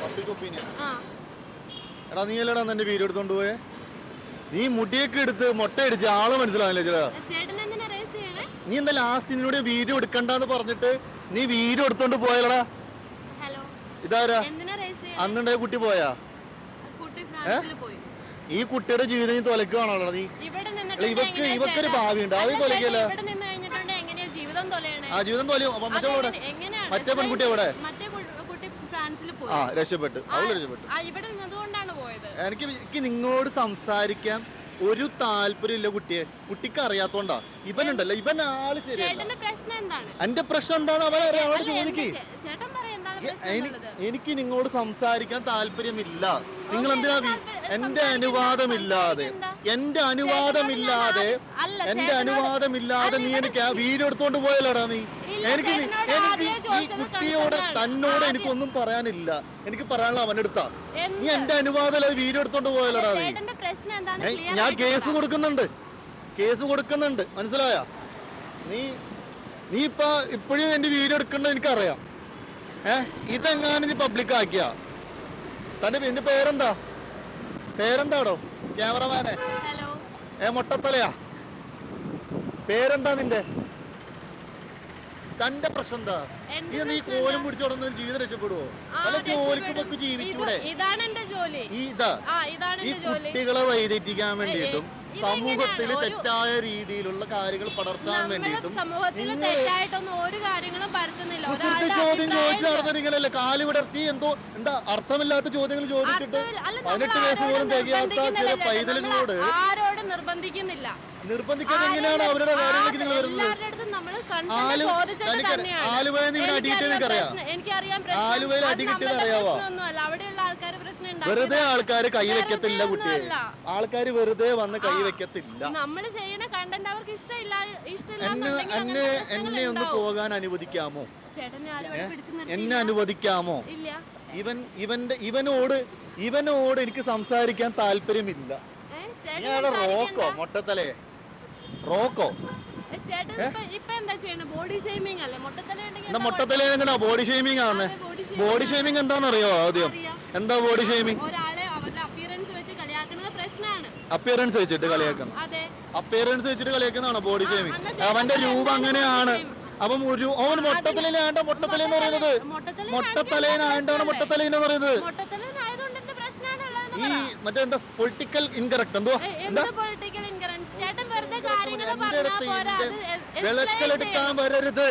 Public opinion. എടാ നീ അല്ലടാ എന്റെ വീഡിയോ എടുത്തോണ്ട് പോയെ? നീ മുടിയൊക്കെ എടുത്ത് മുട്ട അടിച്ച് ആൾ മനസ്സിലാവില്ലേ ചേട്ടാ? നീ എന്താ ലാസ്റ്റ് നിന്നോട് വീഡിയോ എടുക്കണ്ടെന്ന് പറഞ്ഞിട്ട് നീ വീഡിയോ എടുത്തോണ്ട് പോയല്ലടാ? ഹലോ ഇതാരാ? അന്നുണ്ടായ കുട്ടി പോയാ? ഈ കുട്ടിയുടെ ജീവിതം നീ. തൊലക്കുകയാണോടാ നീ ഇവക്ക് ഇവക്കൊരു ഭാവി ഉണ്ട് അത് തൊലക്കല്ലേ ആ ജീവിതം തൊലയും. മറ്റേ മറ്റേ പെൺകുട്ടി എവിടെ? പോയി. ആ രക്ഷപ്പെട്ടു. അവൾ രക്ഷപ്പെട്ടു. ആ, ഇവിടെ നിന്നതുകൊണ്ടാണ് പോയത്. എനിക്ക് എനിക്ക് നിങ്ങളോട് സംസാരിക്കാൻ ഒരു താല്പര്യമില്ല കുട്ടിയെ. കുട്ടിക്ക് അറിയാത്തോണ്ടാ. ഇവനുണ്ടല്ലോ. ഇവൻ ആൾ ശരിയല്ല. ചേട്ടന്റെ പ്രശ്നം എന്താണ്? എന്റെ പ്രശ്നം എന്താണ്? അവൻ അല്ല, എന്ത് ചോദിക്കേ. ചേ- ചേട്ടൻ പറയും എന്താണ് എ- പ്രശ്നം എനിക്ക് എന്നുള്ളത്. എനിക്ക് നിങ്ങളോട് സംസാരിക്കാൻ താല്പര്യമില്ല. നിങ്ങൾ എന്തിനാ വി- എന്റെ അനുവാദമില്ലാതെ. എന്റെ അനുവാദമില്ലാതെ അല്ല, എന്റെ ചേട്ടനോട് അനുവാദമില്ലാതെ നീ എനിക്ക് ആ വീഡിയോ എടുത്തോണ്ട് പോയല്ലോടാ നീ. എനിക്ക് എനിക്ക് ഈ കുട്ടിയോട് തന്നോട് എനിക്കൊന്നും പറയാനില്ല. എനിക്ക് പറയാനുള്ള അവനെടുത്താ? നീ എന്റെ അനുവാദം അത് വീഡിയോ എടുത്തോണ്ട് പോയല്ലടാ നീ? ഞാൻ കേസ്. കൊടുക്കുന്നുണ്ട്. കേസ് കൊടുക്കുന്നുണ്ട്. മനസ്സിലായ? നീ നീ ഇപ്പൊ ഇപ്പോഴും എന്റെ വീഡിയോ എടുക്കണ്ട എനിക്കറിയാം. ഏ ഇതെങ്ങാനും നീ പബ്ലിക് ആക്കിയ? തന്റെ പിന്നെ പേരെന്താ? പേരെന്താടോ? ക്യാമറമാനെ ഏ മൊട്ടത്തലയാ? പേരെന്താ നിന്റെ? തന്റെ പ്രശ്നം എന്താ? ഈ കോലും പിടിച്ചോടൊന്നും ജീവിതം രക്ഷപ്പെടുവോ? അല്ല ജോലിക്ക് ജീവിച്ചൂടെ? ഇതാണ് എന്റെ ജോലി. ഈ ഇതാ ഈ കുട്ടികളെ വഴിതെറ്റിക്കാൻ വേണ്ടിയിട്ടും സമൂഹത്തിൽ തെറ്റായ രീതിയിലുള്ള കാര്യങ്ങൾ പടർത്താൻ വേണ്ടിയിട്ടും സമൂഹത്തിൽ തെറ്റായിട്ടൊന്നും ഒരു കാര്യങ്ങളും പരത്തുന്നില്ല കുസൃതി ചോദ്യം ചോദിച്ചു നടന്നിരിക്കലല്ലേ കാൽ വിടർത്തി എന്തോ എന്താ അർത്ഥമില്ലാത്ത ചോദ്യങ്ങൾ ചോദിച്ചിട്ട് പതിനെട്ട് വയസ്സ് പോലും തികയാത്ത ചില. പൈതലുകളോട് ആരോടും നിർബന്ധിക്കുന്നില്ല നിർബന്ധിക്കാതെ എങ്ങനെയാണ് അവരുടെ കാര്യങ്ങളിലേക്ക് നിങ്ങൾ വരുന്നത്. ആലുവയിൽ നിങ്ങൾ എനിക്കറിയാം അടികിട്ടിയത് എനിക്കറിയാം. ആലുവയിൽ അടി കിട്ടിയത് അറിയാവോ? അവിടെയുള്ള. വെറുതെ ആൾക്കാർ കൈ വെക്കത്തില്ല കുട്ടിയെ. ആൾക്കാർ വെറുതെ വന്ന് കൈ വെക്കത്തില്ല. നമ്മൾ ചെയ്യണ കണ്ടന്റ് അവർക്ക് ഇഷ്ടമില്ല എന്നെ എന്നെ ഒന്ന് പോകാൻ അനുവദിക്കാമോ? എന്നെ അനുവദിക്കാമോ? ഇവൻ ഇവന്റെ ഇവനോട് ഇവനോട് എനിക്ക് സംസാരിക്കാൻ താല്പര്യമില്ല. ഇയാളെ റോക്കോ. മൊട്ടത്തലേ റോക്കോ? ചേട്ടൻ ഇപ്പൊ ഇപ്പൊ എന്താ ചെയ്യണേ? ബോഡി ഷെയ്മിങ് അല്ലേ? മുട്ടത്തല എങ്ങനെയാ ബോഡി ഷെയ്മിങ് ആണ് ബോഡി ഷെയ്മിങ് എന്താണെന്നറിയോ ആദ്യം. എന്താ ബോഡി ഷെയ്മിങ് അപ്പിയറൻസ് വെച്ചിട്ട് കളിയാക്കണം അപ്പിയറൻസ് വെച്ചിട്ട് കളിയാക്കുന്നതാണോ ബോഡി ഷെയ്മിങ് അവന്റെ രൂപം അങ്ങനെയാണ്. അപ്പം ഒരു അവൻ മൊട്ടത്തലേനാണ്ട മൊട്ടത്തലേന്ന് പറയുന്നത്. മൊട്ടത്തല മൊട്ടത്തലേനാണ്ടാണ് മൊട്ടത്തലേന്ന് പറയുന്നത്. ഈ മറ്റേ എന്താ പൊളിറ്റിക്കൽ ഇൻകറക്റ്റ് എന്തോ? എ- വരരുത്.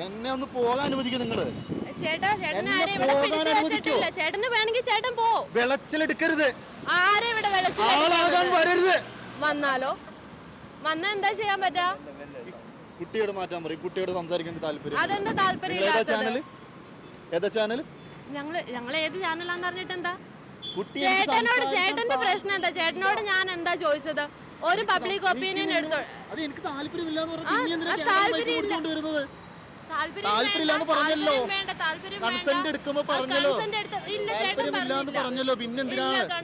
എന്നെ ഒന്ന് പോകാൻ അനുവദിക്കും നിങ്ങൾ. ചേട്ടാ ചേട്ടനെ ആരെ ഇവിടെ പിടിച്ചു? വെച്ചിട്ടില്ല. ചേട്ടന് വേണമെങ്കിൽ ചേട്ടൻ പോ. വിളച്ചിലെടുക്കരുത് ആരെ ഇവിടെ ആളാകാൻ വിളിച്ചു വരരുത്. വന്നാലോ? വന്നാ എന്താ ചെയ്യാൻ പറ്റാ? കുട്ടിയോട് മാറ്റാൻ പറയും. കുട്ടിയോട് സംസാരിക്കാൻ താല്പര്യം. അതെന്താ ഏതാ ചാനൽ ഏതാ ചാനൽ ഞങ്ങൾ ഞങ്ങൾ ഏത് ചാനലാന്ന് പറഞ്ഞിട്ട് എന്താ? കുട്ടി എനിക്ക് ചേട്ടനോട് സംസാരിക്കാൻ ചേട്ടന്റെ പ്രശ്നം എന്താ? ചേട്ടനോട് ഞാൻ എന്താ ചോദിച്ചത്? ഒരു പബ്ലിക് ഒപ്പീനിയൻ എടുത്തോ? അത് എനിക്ക് താല്പര്യമില്ലാന്ന് എന്ന് പറഞ്ഞാൽ ആ, താല്പര്യമില്ല. പിടിച്ചോണ്ട് വരുന്നത്? താല്പര്യം താല്പര്യമില്ലാന്ന് പറഞ്ഞല്ലോ. കൺസെന്റ് എടുക്കുമ്പോ പറഞ്ഞല്ലോ. ചേട്ടൻ പറഞ്ഞല്ലോ. പിന്നെന്തിനാണ്?